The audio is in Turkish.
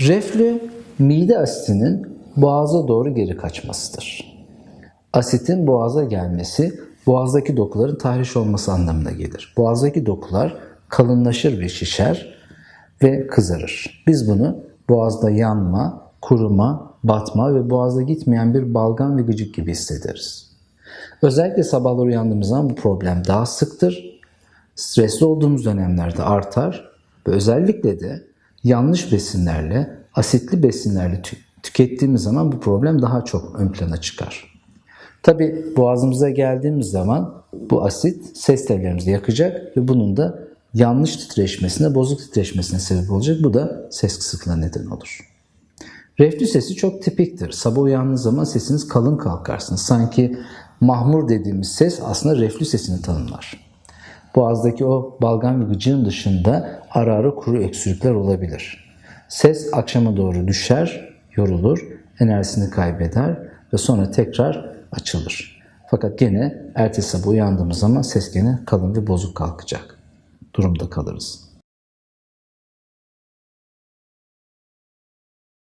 Reflü, mide asitinin boğaza doğru geri kaçmasıdır. Asitin boğaza gelmesi, boğazdaki dokuların tahriş olması anlamına gelir. Boğazdaki dokular kalınlaşır ve şişer ve kızarır. Biz bunu boğazda yanma, kuruma, batma ve boğazda gitmeyen bir balgam ve gıcık gibi hissederiz. Özellikle sabahlar uyandığımız zaman bu problem daha sıktır. Stresli olduğumuz dönemlerde artar ve özellikle de yanlış besinlerle, asitli besinlerle tü- tükettiğimiz zaman bu problem daha çok ön plana çıkar. Tabi boğazımıza geldiğimiz zaman bu asit ses tellerimizi yakacak ve bunun da yanlış titreşmesine, bozuk titreşmesine sebep olacak. Bu da ses kısıklığına neden olur. Reflü sesi çok tipiktir. Sabah uyandığınız zaman sesiniz kalın kalkarsınız. Sanki mahmur dediğimiz ses aslında reflü sesini tanımlar. Boğazdaki o balgam ve gıcığın dışında ara ara kuru öksürükler olabilir. Ses akşama doğru düşer, yorulur, enerjisini kaybeder ve sonra tekrar açılır. Fakat gene ertesi sabah uyandığımız zaman ses gene kalın ve bozuk kalkacak durumda kalırız.